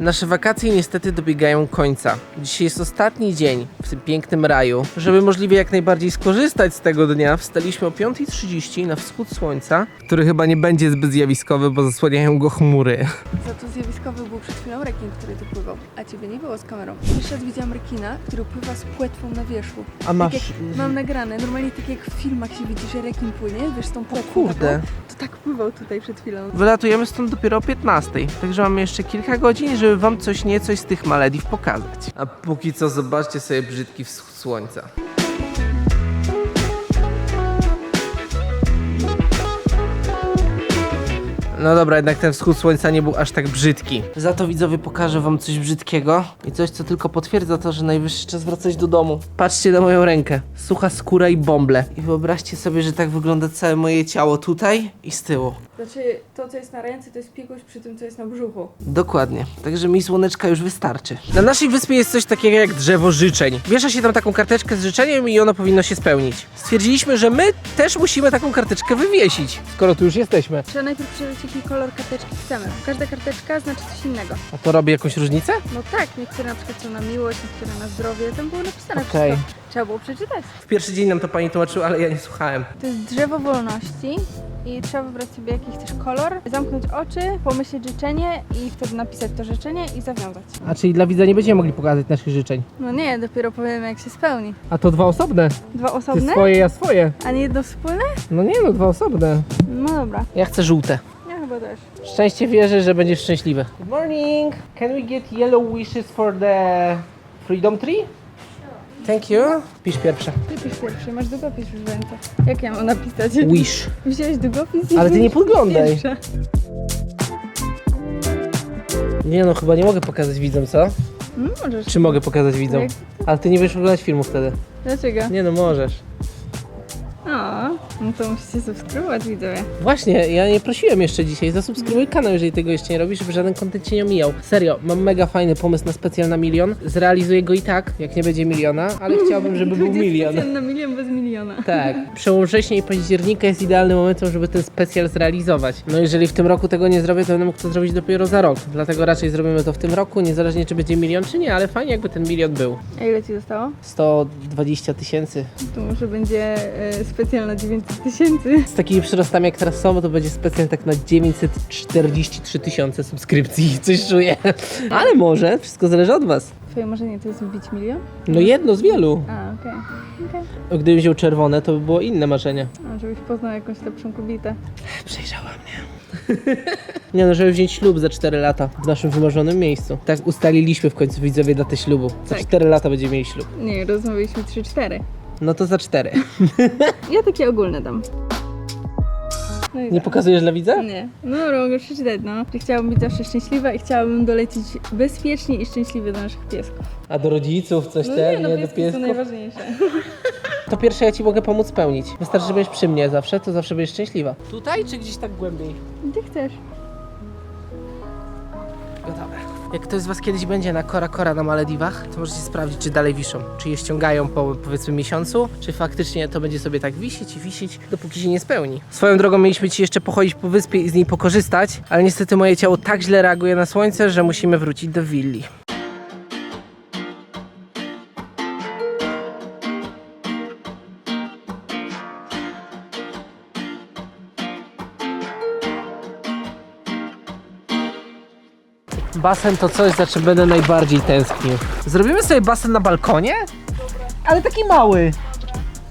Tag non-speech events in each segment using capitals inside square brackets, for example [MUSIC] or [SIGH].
Nasze wakacje niestety dobiegają końca. Dzisiaj jest ostatni dzień w tym pięknym raju. Żeby możliwie jak najbardziej skorzystać z tego dnia, wstaliśmy o 5.30 na wschód słońca, który chyba nie będzie zbyt zjawiskowy, bo zasłaniają go chmury. Za to zjawiskowy był przed chwilą rekin, który tu pływał, a ciebie nie było z kamerą. Pierwszy raz widziałam rekina, który pływa z płetwą na wierzchu. A Tak masz... jak mam nagrane, normalnie tak jak w filmach się widzi, że rekin płynie, wiesz, tą płetwą Kurde. taką, tak pływał tutaj przed chwilą. Wylatujemy stąd dopiero o 15, także mamy jeszcze kilka godzin, żeby wam coś niecoś z tych Malediw pokazać. A póki co zobaczcie sobie brzydki wschód słońca. No dobra, jednak ten wschód słońca nie był aż tak brzydki. Za to widzowie pokażę wam coś brzydkiego i coś, co tylko potwierdza to, że najwyższy czas wracać do domu. Patrzcie na moją rękę. Sucha skóra i bąble. I wyobraźcie sobie, że tak wygląda całe moje ciało tutaj i z tyłu. Znaczy, to co jest na ręce, to jest piekoś przy tym, co jest na brzuchu. Dokładnie. Także mi słoneczka już wystarczy. Na naszej wyspie jest coś takiego jak drzewo życzeń. Wiesza się tam taką karteczkę z życzeniem i ono powinno się spełnić. Stwierdziliśmy, że my też musimy taką karteczkę wywiesić, skoro tu już jesteśmy. Trzeba najpierw przeczytać, jaki kolor karteczki chcemy. Każda karteczka znaczy coś innego. A to robi jakąś różnicę? No tak, niektóre na przykład są na miłość, niektóre na zdrowie, tam było napisane Okej. wszystko. Trzeba było przeczytać. W pierwszy dzień nam to pani tłumaczyła, ale ja nie słuchałem. To jest drzewo wolności i trzeba wybrać sobie jaki chcesz kolor, zamknąć oczy, pomyśleć życzenie i wtedy napisać to życzenie i zawiązać. A czyli dla widza nie będziemy mogli pokazać naszych życzeń. No nie, dopiero powiemy jak się spełni. A to dwa osobne. Dwa osobne, ja swoje. a nie jedno wspólne? No nie no, dwa osobne. No dobra, Ja chcę żółte. Też. Szczęście wierzę, że będziesz szczęśliwy. Good morning. Can we get yellow wishes for the freedom tree? Thank you. Pisz pierwsza. Ty pisz pierwszy, masz długopis już w ręce. Jak ja mam napisać? Wish. Wziąłeś długopis i Ale ty nie podglądaj. Pierwsza. Nie no, chyba nie mogę pokazać widzom, co? No możesz. Czy mogę pokazać widzom? Jak- Ale ty nie będziesz oglądać filmu wtedy. Dlaczego? Nie no, możesz. O, no to musicie subskrybować widzowie. Właśnie, ja nie prosiłem jeszcze dzisiaj. Zasubskrybuj kanał, jeżeli tego jeszcze nie robisz, żeby żaden kontent cię nie omijał. Serio, mam mega fajny pomysł na specjal na milion. Zrealizuję go i tak, jak nie będzie miliona, ale [LAUGHS] chciałbym, żeby był Będzie milion. specjal na milion bez miliona. Tak, przełom września i października jest idealnym momentem, żeby ten specjal zrealizować. No jeżeli w tym roku tego nie zrobię, to będę mógł to zrobić dopiero za rok. Dlatego raczej zrobimy to w tym roku, niezależnie czy będzie milion, czy nie, ale fajnie jakby ten milion był. A ile ci zostało? 120 tysięcy. To może będzie e, na 900 tysięcy. Z takimi przyrostami jak teraz są, to będzie specjal tak na 943 tysiące subskrypcji. [LAUGHS] Coś czuję. Ale może, wszystko zależy od was. Twoje marzenie to jest wbić milion? No jedno z wielu. A, okej. Okej. Gdybym wziął czerwone, to by było inne marzenie. A, żebyś poznał jakąś lepszą kobietę. Przejrzała mnie. [LAUGHS] Nie no, żeby wziąć ślub za 4 lata w naszym wymarzonym miejscu. Tak ustaliliśmy w końcu widzowie datę ślubu. Za Tak. 4 lata będziemy mieli ślub. Nie, rozmawialiśmy 3-4. No to za 4. [LAUGHS] Ja takie ogólne dam. No i Nie za. pokazujesz dla widza? Nie. No dobra, mogę przeczytać, no. Że chciałabym być zawsze szczęśliwa i chciałabym dolecieć bezpiecznie i szczęśliwie do naszych piesków. A do rodziców coś No te, nie, no nie do pieski są piesków? najważniejsze. To pierwsze ja ci mogę pomóc spełnić. Wystarczy, że będziesz przy mnie zawsze, to zawsze będziesz szczęśliwa. Tutaj czy gdzieś tak głębiej? Gdzie chcesz? Gotowe. Jak ktoś z was kiedyś będzie na Kora Kora na Malediwach, to możecie sprawdzić, czy dalej wiszą. Czy je ściągają po powiedzmy miesiącu, czy faktycznie to będzie sobie tak wisieć i wisieć, dopóki się nie spełni. Swoją drogą mieliśmy ci jeszcze pochodzić po wyspie i z niej pokorzystać, ale niestety moje ciało tak źle reaguje na słońce, że musimy wrócić do willi. Basen to coś, za czym będę najbardziej tęsknił. Zrobimy sobie basen na balkonie? Ale taki mały.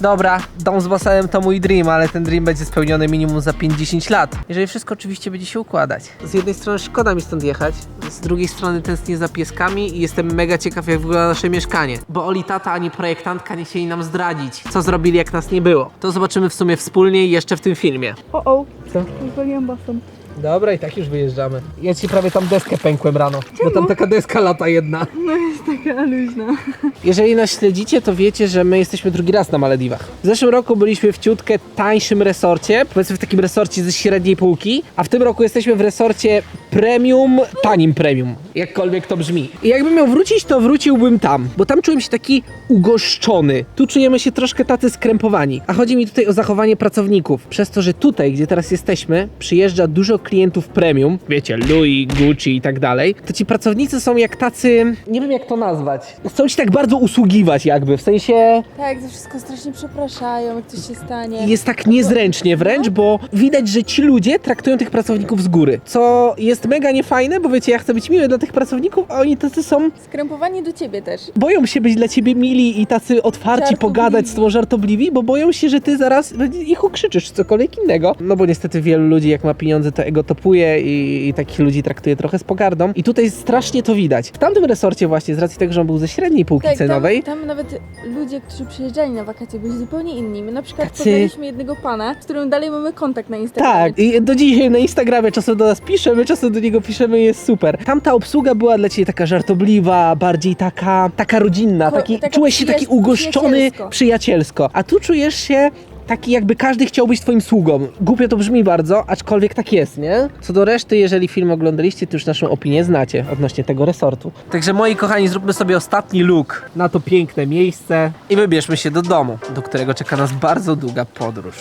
Dobra, dom z basenem to mój dream, ale ten dream będzie spełniony minimum za 50 lat. Jeżeli wszystko oczywiście będzie się układać. Z jednej strony szkoda mi stąd jechać, z drugiej strony tęsknię za pieskami i jestem mega ciekaw jak wygląda nasze mieszkanie. Bo Oli tata ani projektantka nie chcieli nam zdradzić, co zrobili jak nas nie było. To zobaczymy w sumie wspólnie i jeszcze w tym filmie. O, o. Co? Zwoliłam basen. Dobra, i tak już wyjeżdżamy. Ja ci prawie tam deskę pękłem rano, bo tam taka deska lata jedna. No jest taka luźna. Jeżeli nas śledzicie, to wiecie, że my jesteśmy drugi raz na Malediwach. W zeszłym roku byliśmy w ciutkę tańszym resorcie, powiedzmy w takim resorcie ze średniej półki, a w tym roku jesteśmy w resorcie premium, tanim premium. Jakkolwiek to brzmi. I jakbym miał wrócić, to wróciłbym tam, bo tam czułem się taki ugoszczony. Tu czujemy się troszkę tacy skrępowani. A chodzi mi tutaj o zachowanie pracowników. Przez to, że tutaj, gdzie teraz jesteśmy, przyjeżdża dużo klientów premium, wiecie, Louis, Gucci i tak dalej, to ci pracownicy są jak tacy, nie wiem jak to nazwać, chcą ci tak bardzo usługiwać jakby, w sensie Tak, za wszystko strasznie przepraszają, jak coś się stanie. jest tak niezręcznie wręcz, bo widać, że ci ludzie traktują tych pracowników z góry, co jest mega niefajne, bo wiecie, ja chcę być miły dla tych pracowników, a oni tacy są, Skrępowani do ciebie też. boją się być dla ciebie mili i tacy otwarci, Żartobliwi. pogadać z tobą żartobliwi, bo boją się, że ty zaraz ich ukrzyczysz, czy cokolwiek innego. No bo niestety wielu ludzi, jak ma pieniądze, to ego topuje i, i takich ludzi traktuje trochę z pogardą. I tutaj strasznie to widać. W tamtym resorcie właśnie, z racji tego, że on był ze średniej półki Tak, tam, cenowej, tam nawet ludzie, którzy przyjeżdżali na wakacje, byli zupełnie inni. My na przykład Tacy- poznaliśmy jednego pana, z którym dalej mamy kontakt na Instagramie. Tak, i do dzisiaj na Instagramie czasem do nas pisze, my czasem do niego piszemy jest super. Tamta obsługa była dla ciebie taka żartobliwa, bardziej taka, taka rodzinna, Ko- taki, taka czułeś się taki ugoszczony przyjacielsko. przyjacielsko. A tu czujesz się taki jakby każdy chciał być twoim sługą. Głupio to brzmi bardzo, aczkolwiek tak jest, nie? Co do reszty, jeżeli film oglądaliście, to już naszą opinię znacie odnośnie tego resortu. Także moi kochani, zróbmy sobie ostatni look na to piękne miejsce i wybierzmy się do domu, do którego czeka nas bardzo długa podróż.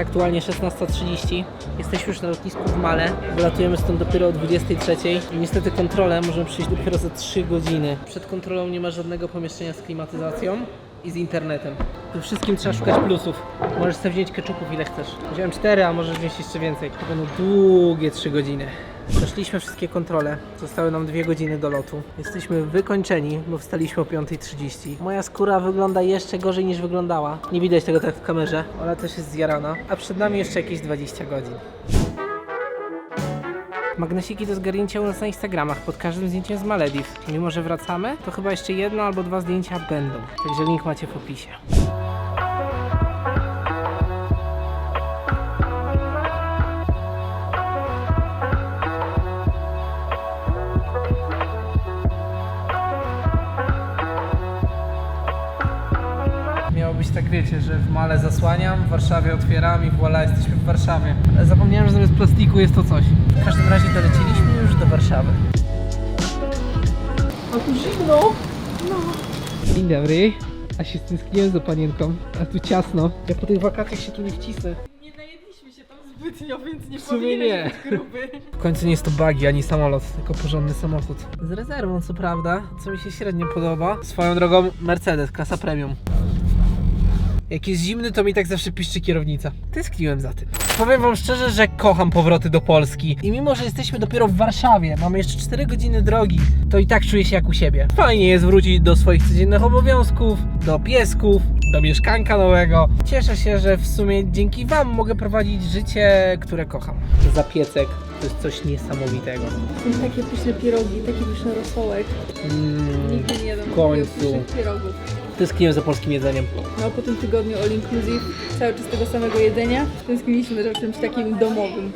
Jest aktualnie 16.30. Jesteśmy już na lotnisku w Male. Wylatujemy stąd dopiero o 23.00 i niestety kontrolę możemy przyjść dopiero za 3 godziny. Przed kontrolą nie ma żadnego pomieszczenia z klimatyzacją i z internetem. Tu wszystkim trzeba szukać plusów. Możesz sobie wziąć keczupów ile chcesz. Wziąłem 4, a możesz wziąć jeszcze więcej. To będą długie 3 godziny. Przeszliśmy wszystkie kontrole. Zostały nam dwie godziny do lotu. Jesteśmy wykończeni, bo wstaliśmy o 5.30. Moja skóra wygląda jeszcze gorzej niż wyglądała. Nie widać tego tak w kamerze. Ona też jest zjarana. A przed nami jeszcze jakieś 20 godzin. Magnesiki do zgarnięcia u nas na Instagramach pod każdym zdjęciem z Malediv. Mimo, że wracamy, to chyba jeszcze jedno albo dwa zdjęcia będą. Także link macie w opisie. Tak, wiecie, że w Male zasłaniam, w Warszawie otwieram i voilà, jesteśmy w Warszawie. Ale zapomniałem, że zamiast plastiku jest to coś. W każdym razie dolecieliśmy już do Warszawy. A tu zimno! Dzień dobry. A się stęskniłem za panienką. A tu ciasno. Ja po tych wakacjach się tu nie wcisnę. Nie najedliśmy się tam zbytnio, więc nie sumie nie. W końcu nie jest to buggy ani samolot, tylko porządny samochód. Z rezerwą, co prawda, co mi się średnio podoba. Swoją drogą Mercedes, klasa premium. Jak jest zimny, to mi tak zawsze piszczy kierownica. Tęskniłem za tym. Powiem wam szczerze, że kocham powroty do Polski. I mimo, że jesteśmy dopiero w Warszawie, mamy jeszcze 4 godziny drogi, to i tak czuję się jak u siebie. Fajnie jest wrócić do swoich codziennych obowiązków, do piesków, do mieszkanka nowego. Cieszę się, że w sumie dzięki wam mogę prowadzić życie, które kocham. Zapiecek to jest coś niesamowitego. Takie pyszne pierogi, taki pyszny rosołek. Mm, Nigdy nie jadam w końcu. pysznych pierogów. Tęskniłem za polskim jedzeniem. No po tym tygodniu all inclusive, cały czas tego samego jedzenia, tęskniliśmy za czymś takim domowym.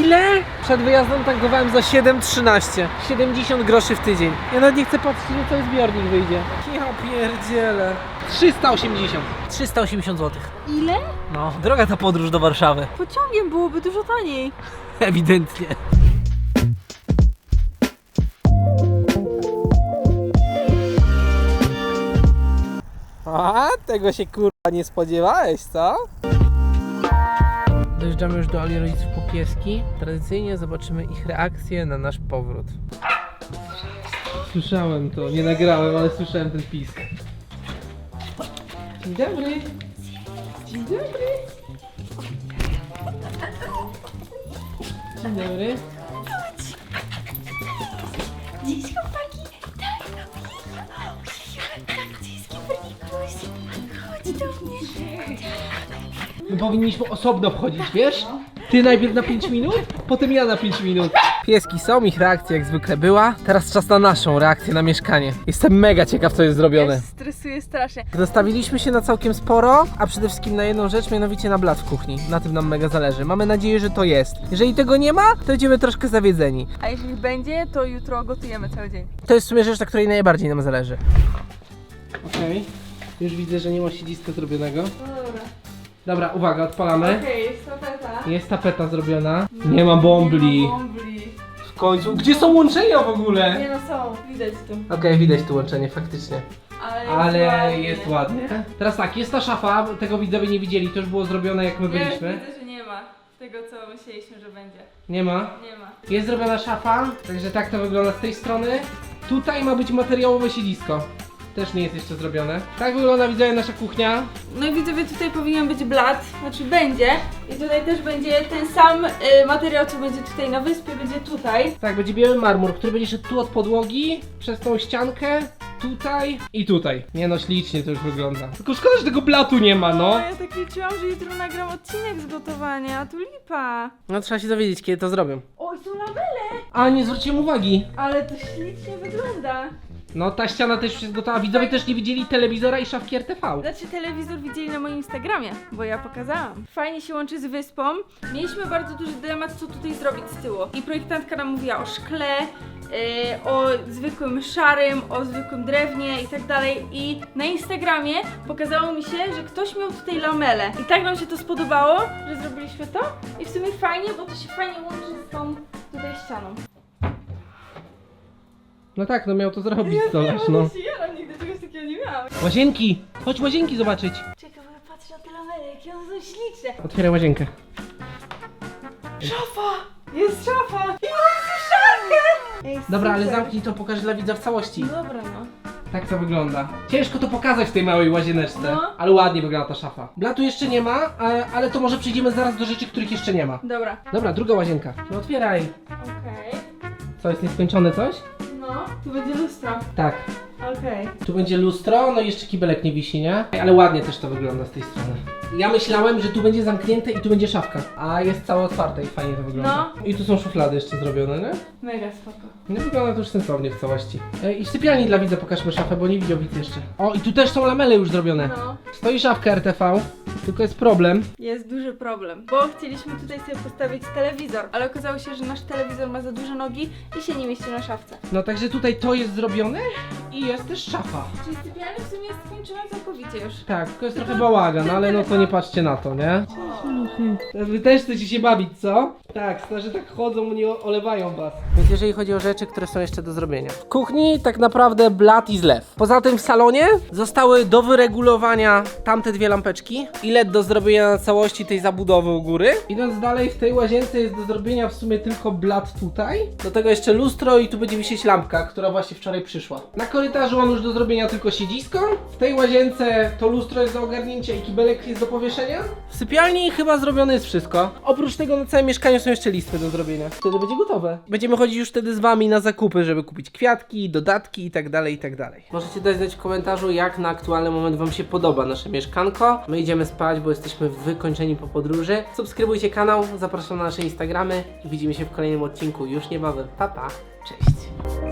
Ile? Przed wyjazdem tankowałem za 7,13. 70 groszy w tydzień. Ja nawet nie chcę patrzeć, że cały zbiornik wyjdzie. Ja pierdzielę. 380. 380 zł. Ile? No, droga ta podróż do Warszawy. Pociągiem byłoby dużo taniej. Ewidentnie. A, tego się kurwa nie spodziewałeś, co? Dojeżdżamy już do Ali rodziców po pieski. Tradycyjnie zobaczymy ich reakcję na nasz powrót. Słyszałem to, nie nagrałem, ale słyszałem ten pisk. Dzień dobry. Dzień dobry. Dzień dobry. Dziś chłopaki, tak, akcyjski pernikuś, chodź do mnie. My powinniśmy osobno wchodzić, wiesz? Ty najpierw na 5 minut, potem ja na 5 minut. Pieski są, ich reakcja jak zwykle była. Teraz czas na naszą reakcję na mieszkanie. Jestem mega ciekaw, co jest zrobione. Stresuję strasznie. Dostawiliśmy się na całkiem sporo, a przede wszystkim na jedną rzecz, mianowicie na blat w kuchni. Na tym nam mega zależy. Mamy nadzieję, że to jest. Jeżeli tego nie ma, to będziemy troszkę zawiedzeni. A jeśli będzie, to jutro gotujemy cały dzień. To jest w sumie rzecz, na której najbardziej nam zależy. Okej, już widzę, że nie ma siedziska zrobionego. No dobra. Dobra, uwaga, odpalamy. Okej, jest tapeta. Jest tapeta zrobiona. Nie ma bombli. Nie ma bombli. W końcu. Gdzie są łączenia w ogóle? Nie no są, widać tu. Okej, widać tu łączenie faktycznie. Ale jest Ale ładnie. jest ładnie. Teraz tak, jest ta szafa, tego widzowie nie widzieli, to już było zrobione jak my Nie, byliśmy. widzę, że nie ma tego, co myśleliśmy, że będzie. Nie ma? Nie ma. Jest zrobiona szafa, także tak to wygląda z tej strony. Tutaj ma być materiałowe siedzisko. Też nie jest jeszcze zrobione. Tak wygląda widzowie nasza kuchnia. No i widzowie, tutaj powinien być blat, znaczy będzie. I tutaj też będzie ten sam y, materiał, co będzie tutaj na wyspie, będzie tutaj. Tak, będzie biały marmur, który będzie szedł tu od podłogi, przez tą ściankę, tutaj i tutaj. Nie no, ślicznie to już wygląda. Tylko szkoda, że tego blatu nie ma, no. ja tak liczyłam, że jutro nagram odcinek z gotowania, a tu lipa. No trzeba się dowiedzieć, kiedy to zrobią. Oj, są labele! A, nie zwróciłem uwagi. Ale to ślicznie wygląda. No ta ściana też już jest gotowa. Widzowie też nie widzieli telewizora i szafki RTV. Znaczy telewizor widzieli na moim Instagramie, bo ja pokazałam. Fajnie się łączy z wyspą. Mieliśmy bardzo duży dylemat, co tutaj zrobić z tyłu. I projektantka nam mówiła o szkle, o zwykłym szarym, o zwykłym drewnie i tak dalej. I na Instagramie pokazało mi się, że ktoś miał tutaj lamele. I tak nam się to spodobało, że zrobiliśmy to. I w sumie fajnie, bo to się fajnie łączy z tą tutaj ścianą. No tak, no miał to zrobić stolarz, no. się jaram, nigdy czegoś takiego nie miałam. Łazienki! Chodź łazienki zobaczyć. Czekaj, bo ja patrzę na te lamele, jakie one są śliczne. Otwieraj łazienkę. Szafa! Jest szafa! Suszarkę! Ej, Dobra, ale super. zamknij to, pokaż dla widza w całości. Dobra no. Tak to wygląda. Ciężko to pokazać w tej małej łazieneczce, No. ale ładnie wygląda ta szafa. Blatu jeszcze nie ma, ale, ale to może przejdziemy zaraz do rzeczy, których jeszcze nie ma. Dobra. Dobra, druga łazienka. No otwieraj. Okej. Co, jest nieskończone coś? No, tu będzie lustro. Tak. Okej. Tu będzie lustro, no i jeszcze kibelek nie wisi, nie? Ale ładnie też to wygląda z tej strony. Ja myślałem, że tu będzie zamknięte i tu będzie szafka, a jest całe otwarte i fajnie to wygląda. No. I tu są szuflady jeszcze zrobione, nie? Mega spoko. No wygląda to już sensownie w całości. E, I w sypialni dla widza pokażmy szafę, bo nie widział widz jeszcze. O, i tu też są lamele już zrobione. No. Stoi szafka RTV, tylko jest problem. Jest duży problem, bo chcieliśmy tutaj sobie postawić telewizor, ale okazało się, że nasz telewizor ma za duże nogi i się nie mieści na szafce. No także tutaj to jest zrobione i jest też szafa. Czyli sypialnia w sumie jest skończona całkowicie już. Tak, tylko jest trochę bałagan, ale no to nie patrzcie na to, nie? Wy też chcecie się bawić, co? Tak, starzy tak chodzą, nie olewają was. Więc jeżeli chodzi o rzeczy, które są jeszcze do zrobienia. W kuchni tak naprawdę blat i zlew. Poza tym w salonie zostały do wyregulowania tamte dwie lampeczki i Do zrobienia na całości tej zabudowy u góry. Idąc dalej, w tej łazience jest do zrobienia w sumie tylko blat tutaj. Do tego jeszcze lustro i tu będzie wisieć lampka, która właśnie wczoraj przyszła. Na korytarzu mam już do zrobienia tylko siedzisko. W tej łazience to lustro jest do ogarnięcia i kibelek jest do powieszenia. W sypialni chyba zrobione jest wszystko. Oprócz tego na całym mieszkaniu są jeszcze listwy do zrobienia. Wtedy będzie gotowe. Będziemy chodzić już wtedy z wami na zakupy, żeby kupić kwiatki, dodatki i tak dalej, i tak dalej. Możecie dać znać w komentarzu, jak na aktualny moment wam się podoba nasze mieszkanko. My idziemy spać, bo jesteśmy wykończeni po podróży. Subskrybujcie kanał, zapraszam na nasze Instagramy i widzimy się w kolejnym odcinku już niebawem. Pa, pa, cześć!